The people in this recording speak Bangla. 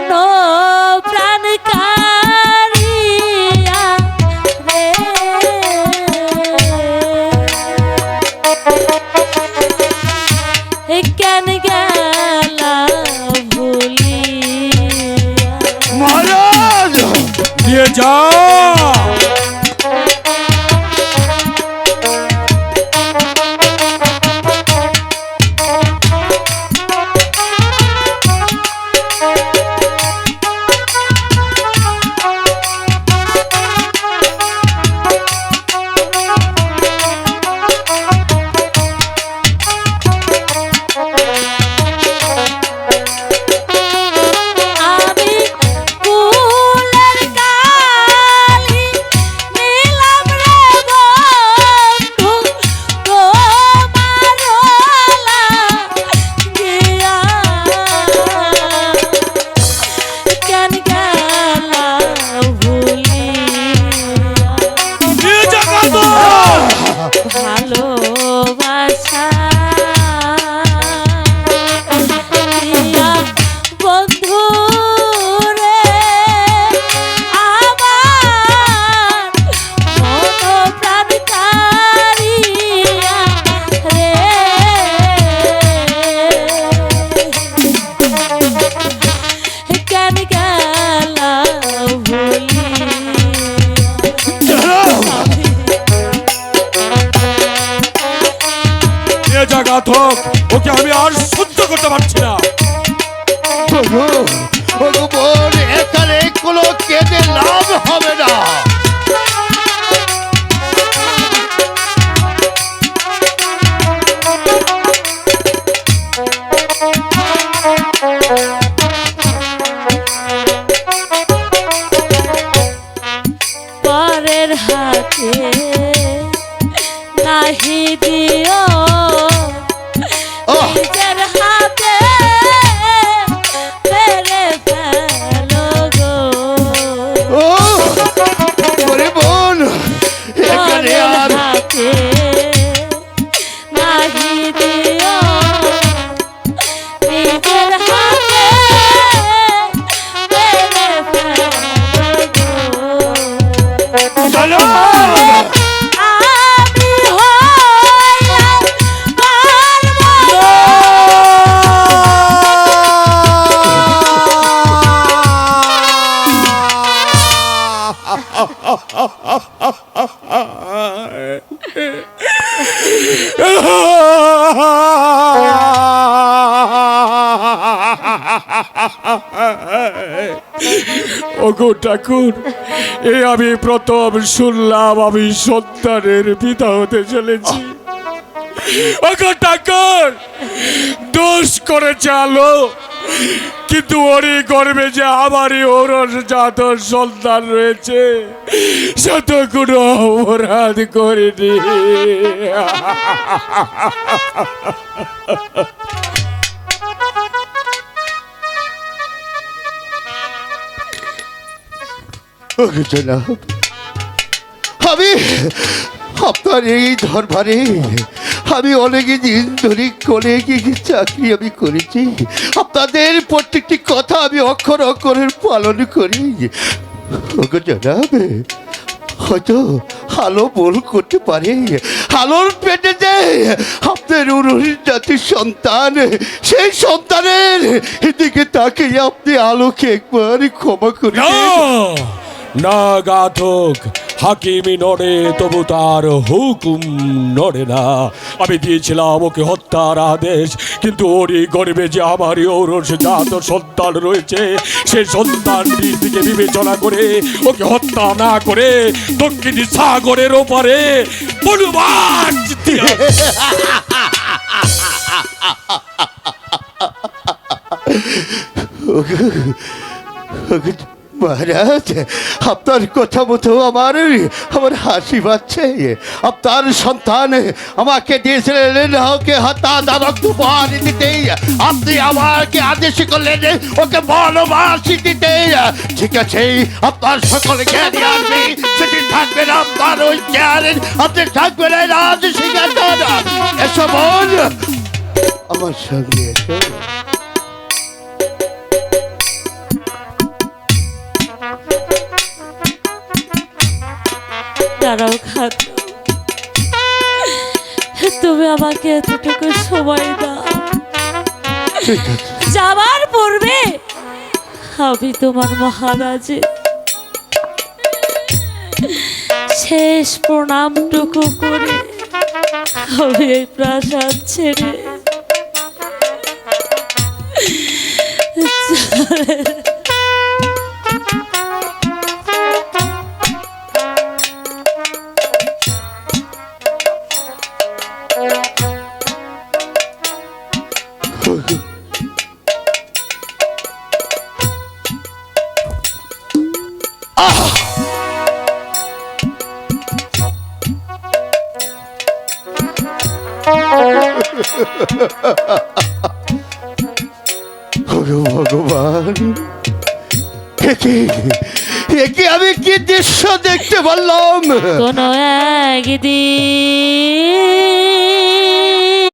不。ওকে আমি আর সহ্য করতে পারছি না ওগো ওগো বোন এখানে কোনো কেঁদে লাভ হবে না পরের হাতে নাহি দিও! নিজের হাতে পেরে ফেলো গো। ও ওরে বোন এখানে আর হাতে ওগো ঠাকুর, এ আমি প্রথম শুনলাম, আমি সন্তানের পিতা হতে চলেছি। ওগো ঠাকুর, দোষ করেছে আলো। কিন্তু ওরই গর্বে যে আমারই ওরস জাত সন্তান রয়েছে সে তো কোনো অপরাধ করিনি আমি আপনার এই দরবারে আমি অনেক দিন ধরে অনেক চাকরি আমি করেছি। আপনাদের প্রত্যেকটি কথা আমি অক্ষর অক্ষরের পালন করি। ওগো জনাব হয়তো হালো বল করতে পারে। হালোর পেটে যে আপনার উরুর জাতির সন্তান সেই সন্তানের দিকে তাকে আপনি আলোকে একবার ক্ষমা করে। না গাধক হাকিমি নড়ে, তবু তার হুকুম নড়ে না। আমি দিয়েছিলাম ওকে হত্যার আদেশ, কিন্তু ওরই গর্বে যে আমারই ঔরস জাত সন্তান রয়েছে, সেই সন্তান দিকে বিবেচনা করে ওকে হত্যা না করে দক্ষিণী সাগরের ওপারে বলবান মহারাজ, আপনার কথা মতো আমার আমার হাসি পাচ্ছে। আপনার সন্তান আমাকে দিয়েছিলেন, ওকে হত্যা দানক উপহার দিতে। আপনি আমাকে আদেশ করলেন, ওকে বনবাসী দিতে। ঠিক আছে, আপনার সকল জ্ঞানী আসবে সেটি থাকবেন আপনার ওই জ্ঞান। আপনি রাজ সিংহাসন। এসো বোন আমার সঙ্গে তারাও খাত তুমি আমাকে এতটুকু সময় দাও। যাওয়ার পূর্বে আমি তোমার মহারাজে শেষ প্রণামটুকু করে আমি এই প্রাসাদ ছেড়ে ওরে ভগবান একে একে আমি কি দৃশ্য দেখতে পারলাম কোনো একদিন